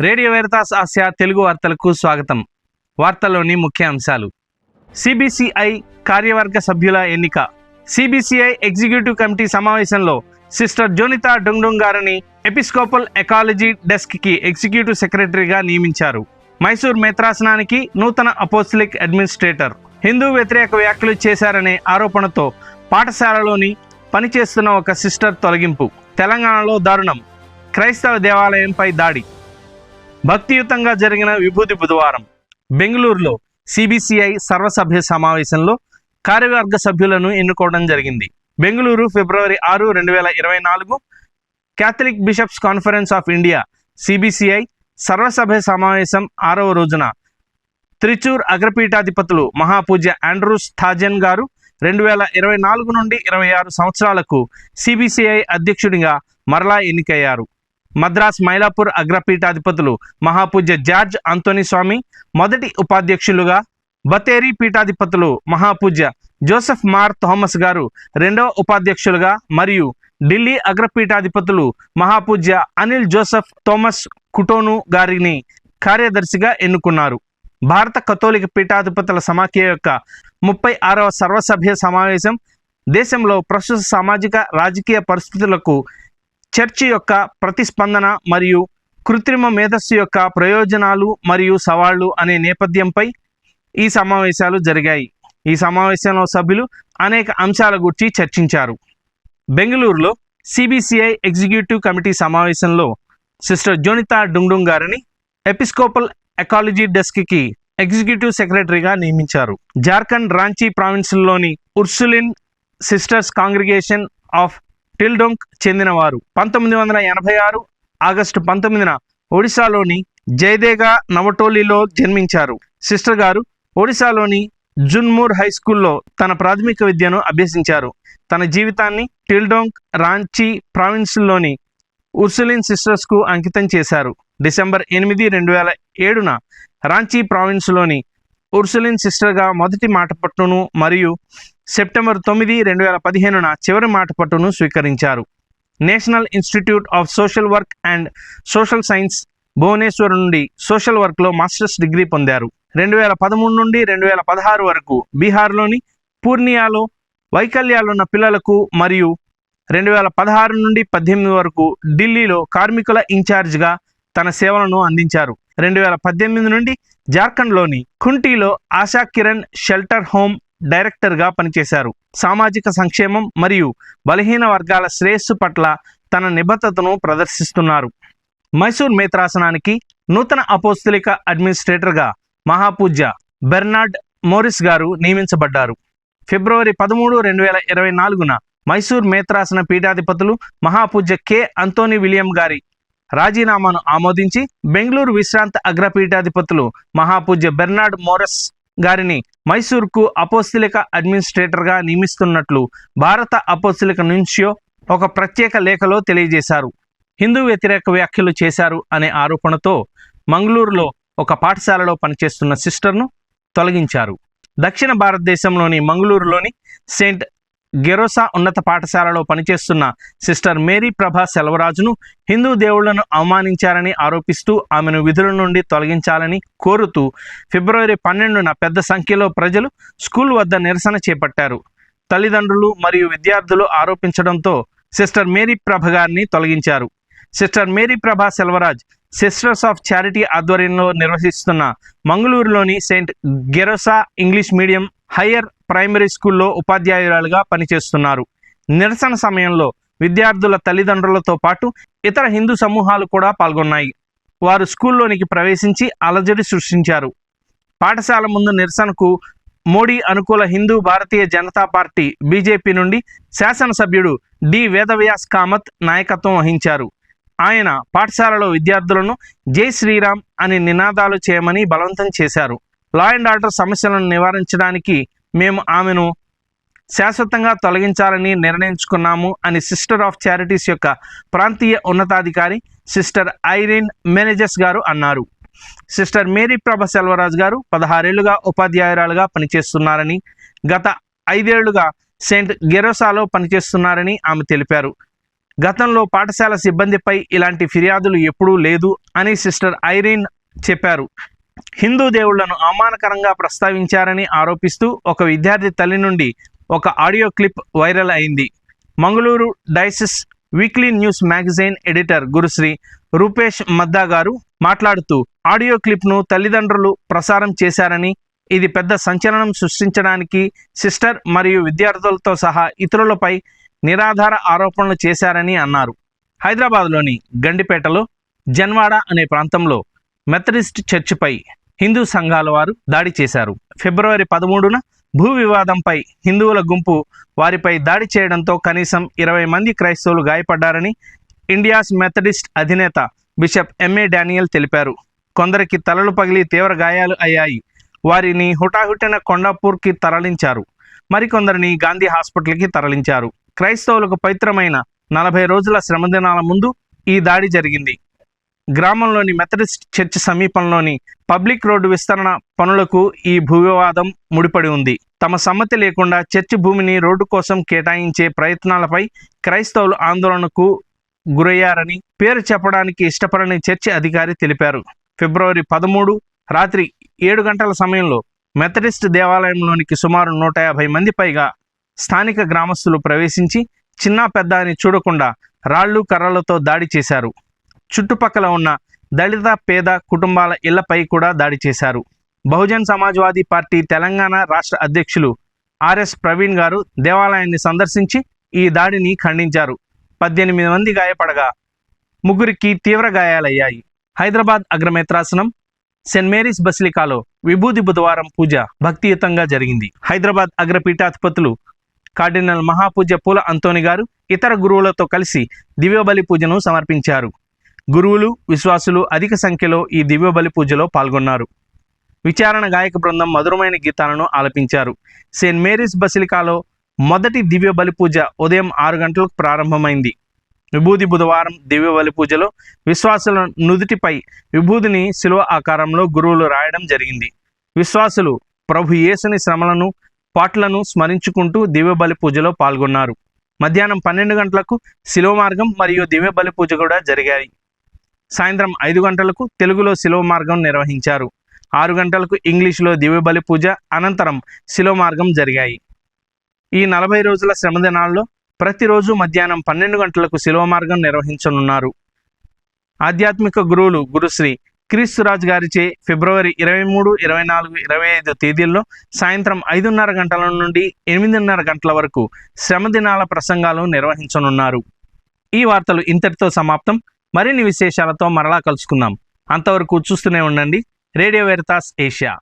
Radio వేరతాస్ Asia Telugu వార్తలకు స్వాగతం. వార్తల్లోని ముఖ్య అంశాలు. సిబిసిఐ కార్యవర్గ సభ్యుల ఎన్నిక. సిబిసిఐ ఎగ్జిక్యూటివ్ కమిటీ సమావేశంలో సిస్టర్ జోనితా డుంగ్డుంగ్ గారిని ఎపిస్కోపల్ ఎకాలజీ డెస్క్కి ఎగ్జిక్యూటివ్ సెక్రటరీగా నియమించారు. మైసూర్ మేత్రాసనానికి నూతన అపోస్లిక్ అడ్మినిస్ట్రేటర్. హిందూ వ్యతిరేక వ్యాఖ్యలు చేశారనే ఆరోపణతో పాఠశాలలోని పనిచేస్తున్న ఒక సిస్టర్ తొలగింపు. తెలంగాణలో దారుణం. క్రైస్తవ దేవాలయంపై దాడి. భక్తియుతంగా జరిగిన విభూతి బుధవారం బెంగళూరులో సిబిసిఐ సర్వసభ్య సమావేశంలో కార్యవర్గ సభ్యులను ఎన్నుకోవడం జరిగింది. బెంగళూరు ఫిబ్రవరి ఆరు రెండు వేల ఇరవై నాలుగు Catholic bishops conference of India CBCI సర్వసభ్య సమావేశం ఆరవ రోజున త్రిచూర్ అగ్రపీఠాధిపతులు మహాపూజ్య ఆండ్రూస్ థాజన్ గారు రెండు వేల ఇరవై నాలుగు నుండి ఇరవై ఆరు సంవత్సరాలకు సిబిసిఐ అధ్యక్షుడిగా మరలా ఎన్నికయ్యారు. మద్రాస్ మైలాపూర్ అగ్రపీఠాధిపతులు మహాపూజ్య జార్జ్ అంతోని స్వామి మొదటి ఉపాధ్యక్షులుగా బతేరి పీఠాధిపతులు మహాపూజ్య జోసెఫ్ మార్ థామస్ గారు రెండవ ఉపాధ్యక్షులుగా మరియు ఢిల్లీ అగ్రపీఠాధిపతులు మహాపూజ్య అనిల్ జోసెఫ్ థోమస్ కుటోను గారిని కార్యదర్శిగా ఎన్నుకున్నారు. భారత కథోలిక పీఠాధిపతుల సమాఖ్య యొక్క ముప్పై ఆరవ సర్వసభ్య సమావేశం దేశంలో ప్రస్తుత సామాజిక రాజకీయ పరిస్థితులకు చర్చి యొక్క ప్రతిస్పందన మరియు కృత్రిమ మేధస్సు యొక్క ప్రయోజనాలు మరియు సవాళ్ళు అనే నేపథ్యంపై ఈ సమావేశాలు జరిగాయి. ఈ సమావేశంలో సభ్యులు అనేక అంశాల గురించి చర్చించారు. బెంగళూరులో సిబిసిఐ ఎగ్జిక్యూటివ్ కమిటీ సమావేశంలో సిస్టర్ జోనితా డుంగ్డుంగ్ గారిని ఎపిస్కోపల్ ఎకాలజీ డెస్క్కి ఎగ్జిక్యూటివ్ సెక్రటరీగా నియమించారు. Jharkhand Ranchi ప్రావిన్స్లోని Ursuline sisters congregation of Tildonk చెందినవారు. పంతొమ్మిది వందల ఎనభై ఆరు ఆగస్టు పంతొమ్మిదిన ఒడిశాలోని జయదేగా నవటోలిలో జన్మించారు. సిస్టర్ గారు ఒడిశాలోని జున్మూర్ హై స్కూల్లో తన ప్రాథమిక విద్యను అభ్యసించారు. తన జీవితాన్ని టిల్డోంక్ రాంచీ ప్రావిన్స్లోని ఉర్సులిన్ సిస్టర్స్కు అంకితం చేశారు. డిసెంబర్ ఎనిమిది రెండు వేల ఏడున రాంచీ ప్రావిన్స్లోని ఉర్సులిన్ సిస్టర్గా మొదటి మాట పట్టును మరియు సెప్టెంబర్ తొమ్మిది రెండు వేల పదిహేనున చివరి మాట పట్టును స్వీకరించారు. National institute of social work and social science Bhubaneswar నుండి సోషల్ వర్క్లో మాస్టర్స్ డిగ్రీ పొందారు. రెండు వేల పదమూడు నుండి రెండు వేల పదహారు వరకు బీహార్లోని పూర్ణియాలో వైకల్యాలున్న పిల్లలకు మరియు రెండు వేల పదహారు నుండి పద్దెనిమిది వరకు ఢిల్లీలో కార్మికుల ఇన్ఛార్జ్గా తన సేవలను అందించారు. రెండు వేల పద్దెనిమిది నుండి జార్ఖండ్లోని ఖుంటిలో ఆశా కిరణ్ షెల్టర్ హోమ్ డైరెక్టర్గా పనిచేశారు. సామాజిక సంక్షేమం మరియు బలహీన వర్గాల శ్రేయస్సు పట్ల తన నిబద్ధతను ప్రదర్శిస్తున్నారు. మైసూర్ మేత్రాసనానికి నూతన అపోస్తలిక అడ్మినిస్ట్రేటర్గా మహాపూజ్య బెర్నార్డ్ మోరిస్ గారు నియమించబడ్డారు. ఫిబ్రవరి పదమూడు రెండు వేల ఇరవై నాలుగున మైసూర్ మేత్రాసన పీఠాధిపతులు మహాపూజ్య కె. అంతోని విలియం గారి రాజీనామాను ఆమోదించి బెంగళూరు విశ్రాంత అగ్రపీఠాధిపతులు మహాపూజ్య బెర్నార్డ్ మోరస్ గారిని మైసూర్కు అపోస్తలిక అడ్మినిస్ట్రేటర్గా నియమిస్తున్నట్లు భారత అపోస్తలిక నుంచియో ఒక ప్రత్యేక లేఖలో తెలియజేశారు. హిందూ వ్యతిరేక వ్యాఖ్యలు చేశారు అనే ఆరోపణతో మంగళూరులో ఒక పాఠశాలలో పనిచేస్తున్న సిస్టర్ను తొలగించారు. దక్షిణ భారతదేశంలోని మంగళూరులోని సెయింట్ గెరోసా ఉన్నత పాఠశాలలో పనిచేస్తున్న సిస్టర్ మేరీ ప్రభా సెలవరాజును హిందూ దేవుళ్ళను అవమానించారని ఆరోపిస్తూ ఆమెను విధుల నుండి తొలగించాలని కోరుతూ ఫిబ్రవరి పన్నెండున పెద్ద సంఖ్యలో ప్రజలు స్కూల్ వద్ద నిరసన చేపట్టారు. తల్లిదండ్రులు మరియు విద్యార్థులు ఆరోపించడంతో సిస్టర్ మేరీ ప్రభ గారిని తొలగించారు. సిస్టర్ మేరీ ప్రభా సెల్వరాజ్ సిస్టర్స్ ఆఫ్ చారిటీ ఆధ్వర్యంలో నిర్వహిస్తున్న మంగళూరులోని saint Gerosa English medium higher primary స్కూల్లో ఉపాధ్యాయురాలుగా పనిచేస్తున్నారు. నిరసన సమయంలో విద్యార్థుల తల్లిదండ్రులతో పాటు ఇతర హిందూ సమూహాలు కూడా పాల్గొన్నాయి. వారు స్కూల్లోనికి ప్రవేశించి అలజడి సృష్టించారు. పాఠశాల ముందు నిరసనకు మోడీ అనుకూల హిందూ భారతీయ జనతా పార్టీ బీజేపీ నుండి శాసనసభ్యుడు డి. వేదవ్యాస్ కామత్ నాయకత్వం వహించారు. ఆయన పాఠశాలలో విద్యార్థులను జై శ్రీరామ్ అని నినాదాలు చేయమని బలవంతం చేశారు. లా అండ్ ఆర్డర్ సమస్యలను నివారించడానికి మేము ఆమెను శాశ్వతంగా తొలగించాలని నిర్ణయించుకున్నాము అని సిస్టర్ ఆఫ్ చారిటీస్ యొక్క ప్రాంతీయ ఉన్నతాధికారి సిస్టర్ ఐరిన్ మేనేజర్స్ గారు అన్నారు. సిస్టర్ మేరీ ప్రభ సెల్వరాజ్ గారు పదహారేళ్ళుగా ఉపాధ్యాయురాలుగా పనిచేస్తున్నారని గత ఐదేళ్ళుగా సెయింట్ గెరోసాలో పనిచేస్తున్నారని ఆమె తెలిపారు. గతంలో పాఠశాల సిబ్బందిపై ఇలాంటి ఫిర్యాదులు ఎప్పుడూ లేదు అని సిస్టర్ ఐరిన్ చెప్పారు. హిందూ దేవుళ్ళను అవమానకరంగా ప్రస్తావించారని ఆరోపిస్తూ ఒక విద్యార్థి తల్లి నుండి ఒక ఆడియో క్లిప్ వైరల్ అయింది. Mangaluru diocese weekly news magazine editor Gurushri Rupesh Madtha గారు మాట్లాడుతూ ఆడియో క్లిప్ను తల్లిదండ్రులు ప్రసారం చేశారని ఇది పెద్ద సంచలనం సృష్టించడానికి సిస్టర్ మరియు విద్యార్థులతో సహా ఇతరులపై నిరాధార ఆరోపణలు చేశారని అన్నారు. హైదరాబాద్లోని గండిపేటలో జన్వాడ అనే ప్రాంతంలో మెథడిస్ట్ చర్చిపై హిందూ సంఘాల వారు దాడి చేశారు. ఫిబ్రవరి పదమూడున భూ వివాదంపై హిందువుల గుంపు వారిపై దాడి చేయడంతో కనీసం ఇరవై మంది క్రైస్తవులు గాయపడ్డారని ఇండియాస్ మెథడిస్ట్ అధినేత బిషప్ ఎంఏ డానియల్ తెలిపారు. కొందరికి తలలు పగిలి తీవ్ర గాయాలు అయ్యాయి. వారిని హుటాహుటిన కొండాపూర్కి తరలించారు. మరికొందరిని గాంధీ హాస్పిటల్కి తరలించారు. క్రైస్తవులకు పవిత్రమైన నలభై రోజుల శ్రమదినాల ముందు ఈ దాడి జరిగింది. గ్రామంలోని మెథడిస్ట్ చర్చ్ సమీపంలోని పబ్లిక్ రోడ్డు విస్తరణ పనులకు ఈ భూవివాదం ముడిపడి ఉంది. తమ సమ్మతి లేకుండా చర్చి భూమిని రోడ్డు కోసం కేటాయించే ప్రయత్నాలపై క్రైస్తవులు ఆందోళనకు గురయ్యారని పేరు చెప్పడానికి ఇష్టపడని చర్చి అధికారి తెలిపారు. ఫిబ్రవరి పదమూడు రాత్రి ఏడు గంటల సమయంలో మెథడిస్ట్ దేవాలయంలోనికి సుమారు నూట యాభై మంది పైగా స్థానిక గ్రామస్తులు ప్రవేశించి చిన్న పెద్ద అని చూడకుండా రాళ్ళు కర్రలతో దాడి చేశారు. చుట్టుపక్కల ఉన్న దళిత పేద కుటుంబాల ఇళ్ళపై కూడా దాడి చేశారు. బహుజన్ సమాజ్వాదీ పార్టీ తెలంగాణ రాష్ట్ర అధ్యక్షులు ఆర్ఎస్ ప్రవీణ్ గారు దేవాలయాన్ని సందర్శించి ఈ దాడిని ఖండించారు. పద్దెనిమిది మంది గాయపడగా ముగ్గురికి తీవ్ర గాయాలయ్యాయి. హైదరాబాద్ అగ్రమేత్రాసనం సెయింట్ మేరీస్ బసిలికాలో విభూది బుధవారం పూజ భక్తియుతంగా జరిగింది. హైదరాబాద్ అగ్రపీఠాధిపతులు కార్డినల్ మహాపూజ పూల అంతోని గారు ఇతర గురువులతో కలిసి దివ్యబలి పూజను సమర్పించారు. గురువులు విశ్వాసులు అధిక సంఖ్యలో ఈ దివ్యబలి పూజలో పాల్గొన్నారు. విచారణ గాయక బృందం మధురమైన గీతాలను ఆలపించారు. సెయింట్ మేరీస్ బసిలికాలో మొదటి దివ్య బలి పూజ ఉదయం ఆరు గంటలకు ప్రారంభమైంది. విభూది బుధవారం దివ్య బలి పూజలో విశ్వాసుల నుదుటిపై విభూదిని శిలువ ఆకారంలో గురువులు రాయడం జరిగింది. విశ్వాసులు ప్రభు యేసుని శ్రమలను పాటలను స్మరించుకుంటూ దివ్య బలి పూజలో పాల్గొన్నారు. మధ్యాహ్నం పన్నెండు గంటలకు శిలువ మార్గం మరియు దివ్య బలి పూజ కూడా జరిగాయి. సాయంత్రం ఐదు గంటలకు తెలుగులో శిలువ మార్గం నిర్వహించారు. ఆరు గంటలకు ఇంగ్లీషులో దివ్యబలి పూజ అనంతరం శిలువ మార్గం జరిగాయి. ఈ నలభై రోజుల శ్రమదినాల్లో ప్రతిరోజు మధ్యాహ్నం పన్నెండు గంటలకు శిలువ మార్గం నిర్వహించనున్నారు. ఆధ్యాత్మిక గురువులు గురుశ్రీ క్రీస్తురాజ్ గారిచే ఫిబ్రవరి ఇరవై మూడు ఇరవై నాలుగు ఇరవై ఐదు తేదీల్లో సాయంత్రం ఐదున్నర గంటల నుండి ఎనిమిదిన్నర గంటల వరకు శ్రమదినాల ప్రసంగాలు నిర్వహించనున్నారు. ఈ వార్తలు ఇంతటితో సమాప్తం. మరిన్ని విశేషాలతో మరలా కలుసుకుందాం. అంతవరకు చూస్తూనే ఉండండి. Radio Veritas Asia.